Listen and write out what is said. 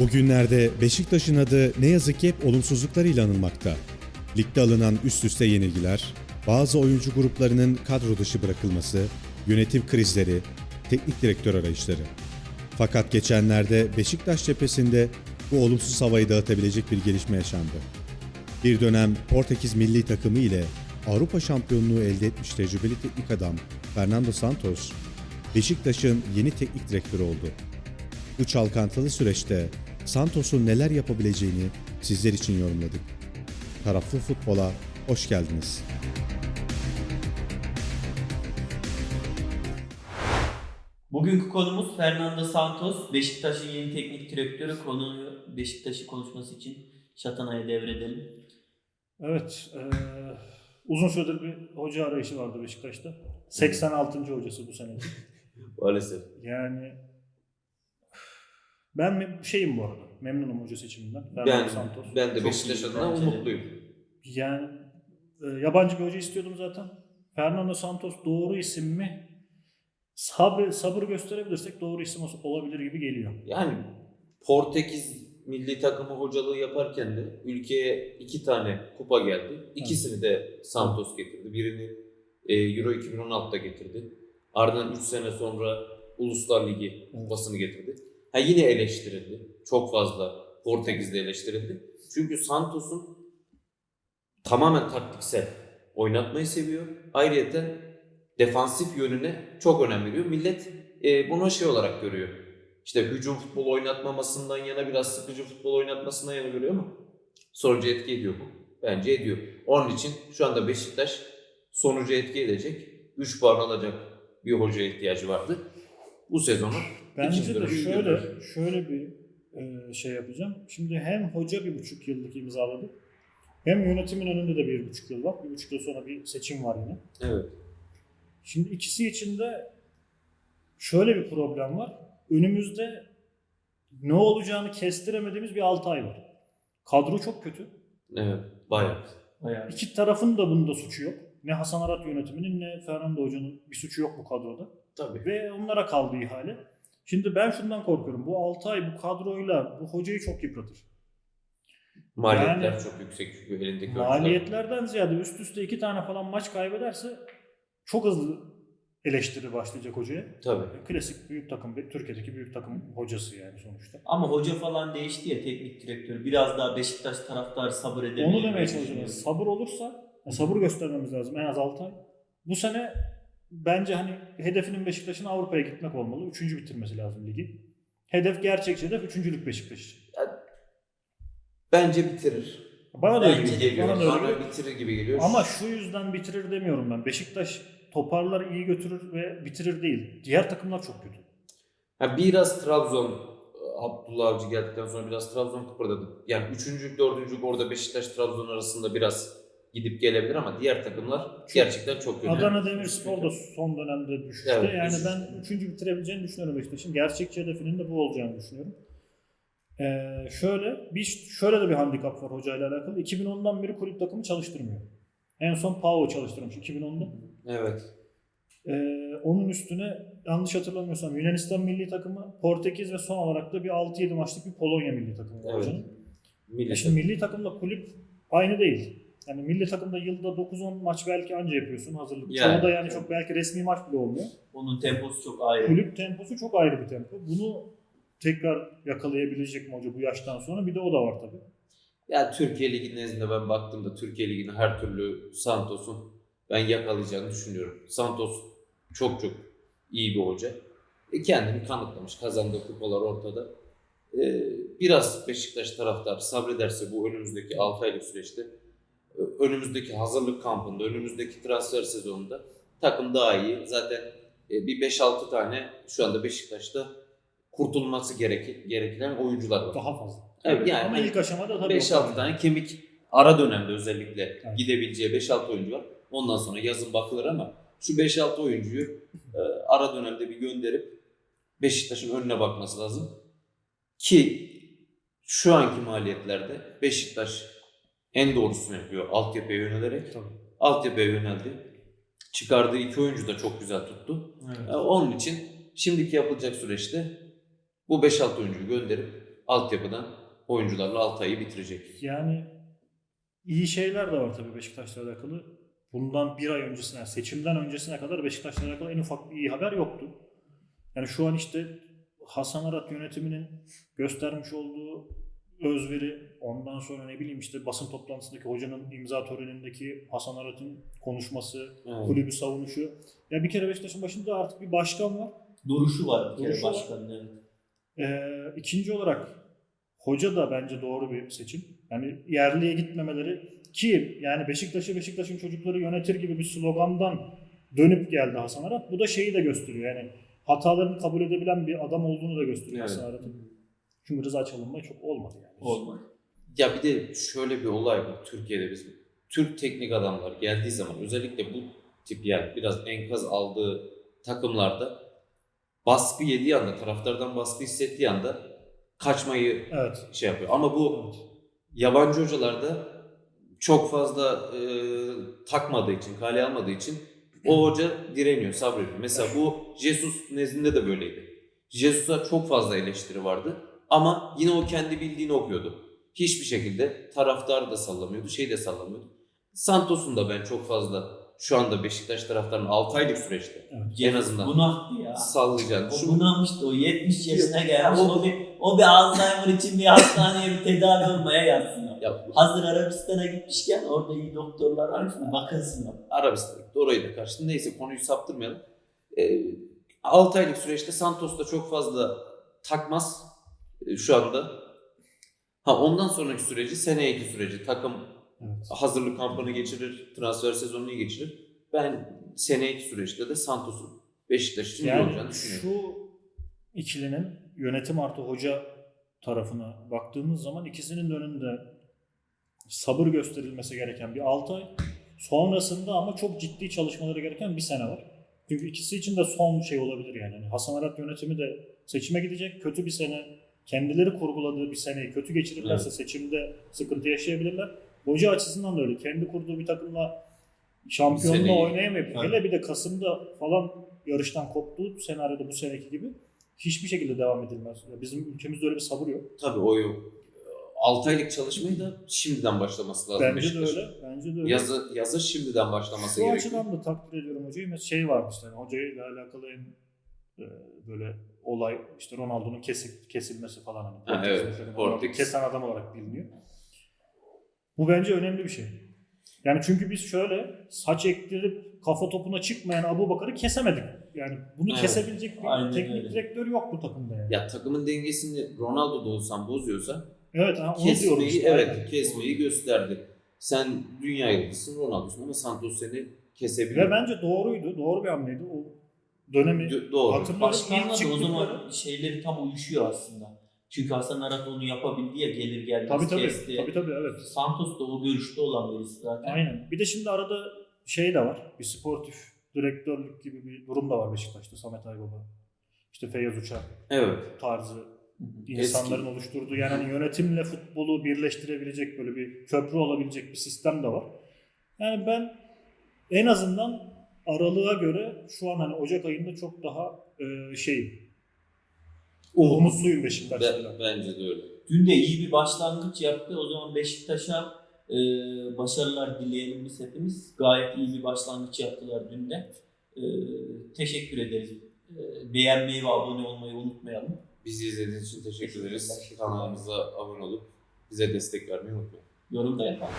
Bugünlerde Beşiktaş'ın adı ne yazık ki hep olumsuzluklarıyla anılmakta. Ligde alınan üst üste yenilgiler, bazı oyuncu gruplarının kadro dışı bırakılması, yönetim krizleri, teknik direktör arayışları. Fakat geçenlerde Beşiktaş cephesinde bu olumsuz havayı dağıtabilecek bir gelişme yaşandı. Bir dönem Portekiz milli takımı ile Avrupa şampiyonluğu elde etmiş tecrübeli teknik adam Fernando Santos, Beşiktaş'ın yeni teknik direktörü oldu. Bu çalkantılı süreçte Santos'un neler yapabileceğini sizler için yorumladık. Taraflı futbola hoş geldiniz. Bugünkü konumuz Fernando Santos. Beşiktaş'ın yeni teknik direktörü konuyu Beşiktaş'ı konuşması için Şatanay'a devredelim. Evet, eee, uzun süredir bir hoca arayışı vardı Beşiktaş'ta. 86. hocası bu sene. Maalesef. Yani ben şeyim bu arada, memnunum hoca seçiminden. Ben, Fernando Santos. ben de Çok Beşiktaş iyi, adına bence de. umutluyum. Yani e, yabancı bir hoca istiyordum zaten. Fernando Santos doğru isim mi? Sabır, sabır gösterebilirsek doğru isim ol- olabilir gibi geliyor. Yani Portekiz milli takımı hocalığı yaparken de ülkeye iki tane kupa geldi. İkisini de Santos getirdi. Birini e, Euro 2016'da getirdi. Ardından 3 sene sonra Uluslar Ligi kupasını getirdi. Ha yine eleştirildi. Çok fazla Portekiz'de eleştirildi. Çünkü Santos'un tamamen taktiksel oynatmayı seviyor. Ayrıca defansif yönüne çok önem veriyor. Millet e, bunu şey olarak görüyor. İşte hücum futbol oynatmamasından yana biraz sıkıcı futbol oynatmasından yana görüyor ama sonucu etki ediyor bu. Bence ediyor. Onun için şu anda Beşiktaş sonucu etki edecek. 3 puan alacak bir hocaya ihtiyacı vardı. Bu sezonu Bence de şöyle şöyle bir e, şey yapacağım. Şimdi hem hoca bir buçuk yıllık imzaladı. Hem yönetimin önünde de bir buçuk yıl var. Bir buçuk yıl sonra bir seçim var yine. evet. Şimdi ikisi için de şöyle bir problem var. Önümüzde ne olacağını kestiremediğimiz bir 6 ay var. Kadro çok kötü. Evet. Bayağı. Bayağı. İki tarafın da bunda suçu yok. Ne Hasan Arat yönetiminin ne Fernando Hoca'nın bir suçu yok bu kadroda. Tabii. Ve onlara kaldı ihale. Şimdi ben şundan korkuyorum. Bu 6 ay bu kadroyla bu hocayı çok yıpratır. Maliyetler Yani- çok yüksek çünkü elindeki oyuncular. Maliyetlerden ziyade üst üste iki tane falan maç kaybederse çok hızlı eleştiri başlayacak hocaya. Tabii. Klasik büyük takım, Türkiye'deki büyük takım hocası yani sonuçta. Ama hoca falan değişti ya teknik direktör. Biraz daha Beşiktaş taraftarı sabır edebilir. Onu demeye çalışıyorum. Sabır olursa, sabır göstermemiz lazım en az 6 ay. Bu sene bence hani hedefinin Beşiktaş'ın Avrupa'ya gitmek olmalı. Üçüncü bitirmesi lazım ligi. Hedef gerçekçi hedef üçüncülük Beşiktaş. Bence bitirir. Bana da öyle Bence gibi geliyor. Bana da öyle bitirir gibi geliyor. Ama şu yüzden bitirir demiyorum ben. Beşiktaş toparlar, iyi götürür ve bitirir değil. Diğer takımlar çok kötü. Ha, biraz Trabzon Abdullah Avcı geldikten sonra biraz Trabzon kıpırdadı. Yani üçüncü, dördüncü orada Beşiktaş Trabzon arasında biraz gidip gelebilir ama diğer takımlar gerçekten çok kötü. Adana Demirspor da son dönemde düşüşte. Evet, yani düşüş. ben üçüncü bitirebileceğini düşünüyorum Beşiktaş'ın. Gerçekçi hedefinin de bu olacağını düşünüyorum. Ee, şöyle, bir şöyle de bir handikap var hocayla alakalı. 2010'dan beri kulüp takımı çalıştırmıyor. En son Pau çalıştırmış 2010'da. Evet. Ee, onun üstüne yanlış hatırlamıyorsam Yunanistan milli takımı, Portekiz ve son olarak da bir 6-7 maçlık bir Polonya milli takımı var Evet. hocanın. Milli Ya şimdi milli takımla kulüp aynı değil. Yani milli takımda yılda 9-10 maç belki anca yapıyorsun hazırlık. Yani. Çoğu da yani çok belki resmi maç bile olmuyor. Onun temposu çok ayrı. Kulüp temposu çok ayrı bir tempo. Bunu tekrar yakalayabilecek mi hoca bu yaştan sonra? Bir de o da var tabii. Ya Türkiye Ligi nezdinde ben baktığımda Türkiye Ligi'ni her türlü Santos'un ben yakalayacağını düşünüyorum. Santos çok çok iyi bir hoca. E kendini kanıtlamış. Kazandığı kupalar ortada. E, biraz Beşiktaş taraftarı sabrederse bu önümüzdeki 6 aylık süreçte önümüzdeki hazırlık kampında, önümüzdeki transfer sezonunda takım daha iyi. Zaten e, bir 5-6 tane şu anda Beşiktaş'ta kurtulması gerek, gereken oyuncular var. Daha fazla. Evet, yani Ama ilk aşamada tabii. 5-6 tane kemik ara dönemde özellikle Evet. gidebileceği 5-6 oyuncu var. Ondan sonra yazın bakılır ama şu 5-6 oyuncuyu e, ara dönemde bir gönderip Beşiktaş'ın önüne bakması lazım. Ki şu anki maliyetlerde Beşiktaş en doğrusunu yapıyor altyapıya yönelerek. Tabii. Altyapıya yöneldi. Çıkardığı iki oyuncu da çok güzel tuttu. Evet. E, Onun için şimdiki yapılacak süreçte bu 5-6 oyuncuyu gönderip altyapıdan oyuncularla Altay'ı bitirecek. Yani iyi şeyler de var tabii Beşiktaş'la alakalı. Bundan bir ay öncesine, seçimden öncesine kadar Beşiktaş'la alakalı en ufak bir iyi haber yoktu. Yani şu an işte Hasan Arat yönetiminin göstermiş olduğu özveri, ondan sonra ne bileyim işte basın toplantısındaki hocanın imza törenindeki Hasan Arat'ın konuşması, Evet. kulübü savunuşu. Ya bir kere Beşiktaş'ın başında artık bir başkan var. Duruşu var bir kere Duruşu var. başkanın. Evet. Ee, ikinci olarak hoca da bence doğru bir seçim. Yani yerliye gitmemeleri ki yani Beşiktaş'ı Beşiktaş'ın çocukları yönetir gibi bir slogandan dönüp geldi Hasan Arat. Bu da şeyi de gösteriyor yani hatalarını kabul edebilen bir adam olduğunu da gösteriyor Evet. Hasan Arat'ın. Çünkü Rıza Çalınbay çok olmadı yani. Olmaz. Ya bir de şöyle bir olay var Türkiye'de bizim. Türk teknik adamlar geldiği zaman özellikle bu tip yer biraz enkaz aldığı takımlarda baskı yediği anda, taraftardan baskı hissettiği anda kaçmayı Evet. şey yapıyor. Ama bu yabancı hocalarda çok fazla e, takmadığı için, kale almadığı için o hoca direniyor, sabrediyor. Mesela bu Jesus nezdinde de böyleydi. Jesus'a çok fazla eleştiri vardı ama yine o kendi bildiğini okuyordu. Hiçbir şekilde taraftarı da sallamıyordu, şey de sallamıyordu. Santos'un da ben çok fazla şu anda Beşiktaş taraftarının 6 aylık süreçte Evet. en azından Bunaktı ya. sallayacağını O şu bunamıştı. O 70 yaşına gelmiş. O- O bir, o bir Alzheimer için bir hastaneye bir tedavi olmaya yatsın. ya, Hazır Arabistan'a gitmişken orada iyi doktorlar? Bakınsın o. Arabistan'a gitti. Orayı da karşıladı. Neyse konuyu saptırmayalım. Ee, 6 aylık süreçte Santos da çok fazla takmaz e, şu anda. Ha ondan sonraki süreci seneyeki süreci takım Evet. hazırlık kampını geçirir, transfer sezonunu geçirir. Ben seneyeki süreçte de Santos'un Beşiktaş için iyi olacağını Yani düşünüyorum. şu ikilinin yönetim artı hoca tarafına baktığımız zaman ikisinin de önünde sabır gösterilmesi gereken bir 6 ay. Sonrasında ama çok ciddi çalışmaları gereken bir sene var. Çünkü ikisi için de son şey olabilir yani. Hani Hasan Arat yönetimi de seçime gidecek. Kötü bir sene, kendileri kurguladığı bir seneyi kötü geçirirlerse Evet. seçimde sıkıntı yaşayabilirler. Hoca açısından da öyle. Kendi kurduğu bir takımla şampiyonluğa Seneyi- oynayamayıp Evet. hele bir de Kasım'da falan yarıştan koptuğu senaryoda bu seneki gibi hiçbir şekilde devam edilmez. Bizim ülkemizde öyle bir sabır yok. Tabii o yok. 6 aylık çalışmayı da şimdiden başlaması lazım Bence de Beşiktaş'ın. öyle. Bence de öyle. Yazı, yazı şimdiden başlaması gerekiyor. açıdan da takdir ediyorum hocayı. Mesela şey vardı işte hani hocayla alakalı en böyle olay işte Ronaldo'nun kesip kesilmesi falan hani. Ha, evet. Kesen adam olarak biliniyor. Bu bence önemli bir şey. Yani çünkü biz şöyle saç ektirip kafa topuna çıkmayan Abu Bakar'ı kesemedik. Yani bunu Evet, kesebilecek bir aynen teknik öyle. direktör yok bu takımda yani. Ya takımın dengesini Ronaldo da olsan bozuyorsa Evet ha, onu diyorum kesmeyi işte. evet aynen. kesmeyi gösterdi. Sen dünya yıldızısın Ronaldo'sun ama Santos seni kesebilir. Ve bence doğruydu. Doğru bir hamleydi. O dönemi Do- doğru. hatırlıyorum. Başkanla İlk da o çıktıkları- zaman şeyleri tam uyuşuyor aslında. Çünkü Hasan Arat onu yapabildi ya gelir gelmez Tabii tabii. kesti. Tabii tabii evet. Santos da o görüşte olan birisi zaten. Aynen. Bir de şimdi arada şey de var. Bir sportif direktörlük gibi bir durum da var Beşiktaş'ta. Samet Aybaba. İşte Feyyaz Uçar Evet. tarzı insanların oluşturduğu yani hani yönetimle futbolu birleştirebilecek böyle bir köprü olabilecek bir sistem de var. Yani ben en azından aralığa göre şu an hani Ocak ayında çok daha e, şeyim. Umutluyum Beşiktaş'la. Be- bence de öyle. Dün de iyi bir başlangıç yaptı. O zaman Beşiktaş'a e, başarılar dileyelim biz hepimiz. Gayet iyi bir başlangıç yaptılar dün de. E, teşekkür ederiz. E, beğenmeyi ve abone olmayı unutmayalım. Bizi izlediğiniz için teşekkür Teşekkürler. ederiz. Kanalımıza abone olup bize destek vermeyi unutmayın. Yorum da yapalım.